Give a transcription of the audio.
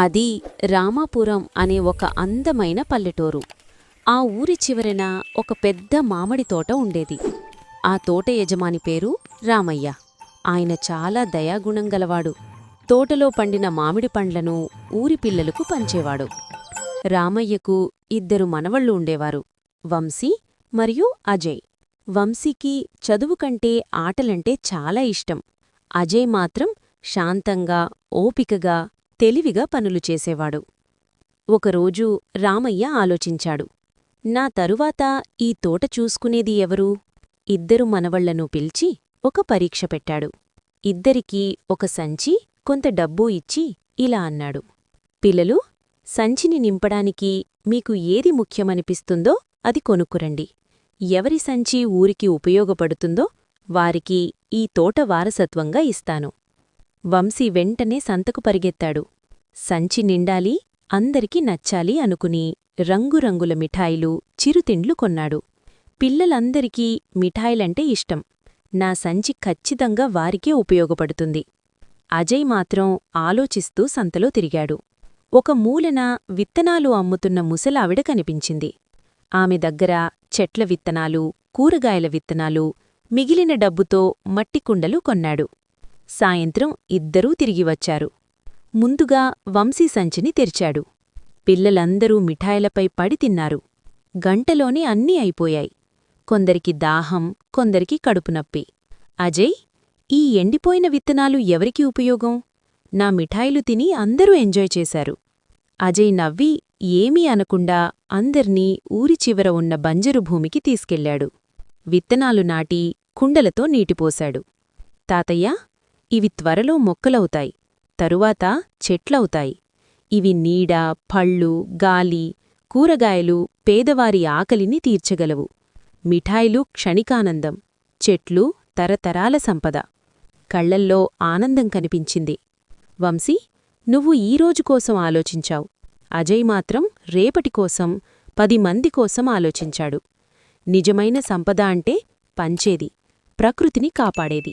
అది రామాపురం అనే ఒక అందమైన పల్లెటూరు. ఆ ఊరి చివరన ఒక పెద్ద మామిడి తోట ఉండేది. ఆ తోట యజమాని పేరు రామయ్య. ఆయన చాలా దయాగుణం గలవాడు. తోటలో పండిన మామిడి పండ్లను ఊరి పిల్లలకు పంచేవాడు. రామయ్యకు ఇద్దరు మనవళ్ళు ఉండేవారు వంశీ మరియు అజయ్. వంశీకి చదువు కంటే ఆటలంటే చాలా ఇష్టం. అజయ్ మాత్రం శాంతంగా ఓపికగా తెలివిగా పనులు చేసేవాడు. ఒకరోజు రామయ్య ఆలోచించాడు. నా తరువాత ఈ తోట చూసుకునేది ఎవరు? ఇద్దరు మనవళ్ళను పిలిచి ఒక పరీక్ష పెట్టాడు. ఇద్దరికీ ఒక సంచి కొంత డబ్బు ఇచ్చి ఇలా అన్నాడు. పిల్లలు సంచిని నింపడానికి మీకు ఏది ముఖ్యమనిపిస్తుందో అది కొనుక్కురండి. ఎవరి సంచి ఊరికి ఉపయోగపడుతుందో వారికి ఈ తోట వారసత్వంగా ఇస్తాను. వంశీ వెంటనే సంతకు పరిగెత్తాడు. సంచి నిండాలి అందరికీ నచ్చాలి అనుకుని రంగురంగుల మిఠాయిలు చిరుతిండ్లు కొన్నాడు. పిల్లలందరికీ మిఠాయిలంటే ఇష్టం. నా సంచి ఖచ్చితంగా వారికే ఉపయోగపడుతుంది. అజయ్ మాత్రం ఆలోచిస్తూ సంతలో తిరిగాడు. ఒక మూలన విత్తనాలు అమ్ముతున్న ముసలావిడ కనిపించింది. ఆమె దగ్గర చెట్ల విత్తనాలు కూరగాయల విత్తనాలు మిగిలిన డబ్బుతో మట్టికుండలు కొన్నాడు. సాయంత్రం ఇద్దరూ తిరిగి వచ్చారు. ముందుగా వంశీ సంచిని తెరిచాడు. పిల్లలందరూ మిఠాయిలపై పడి తిన్నారు. గంటలోనే అన్నీ అయిపోయాయి. కొందరికి దాహం కొందరికి కడుపునొప్పి అజయ్ ఈ ఎండిపోయిన విత్తనాలు ఎవరికి ఉపయోగం? నా మిఠాయిలు తిని అందరూ ఎంజాయ్ చేశారు. అజయ్ నవ్వి ఏమీ అనకుండా అందర్నీ ఊరి చివర ఉన్న బంజరు భూమికి తీసుకెళ్ళాడు విత్తనాలు నాటి కుండలతో నీటిపోశాడు. తాతయ్య ఇవి త్వరలో మొక్కలవుతాయి తరువాత చెట్లవుతాయి. ఇవి నీడ పళ్ళు గాలి కూరగాయలు పేదవారి ఆకలిని తీర్చగలవు. మిఠాయిలు క్షణికానందం చెట్లు తరతరాల సంపద. కళ్ళల్లో ఆనందం కనిపించింది. వంశీ నువ్వు ఈరోజు కోసం ఆలోచించావు. అజయ్ మాత్రం రేపటి కోసం పది మంది కోసం ఆలోచించాడు. నిజమైన సంపద అంటే పంచేది ప్రకృతిని కాపాడేది.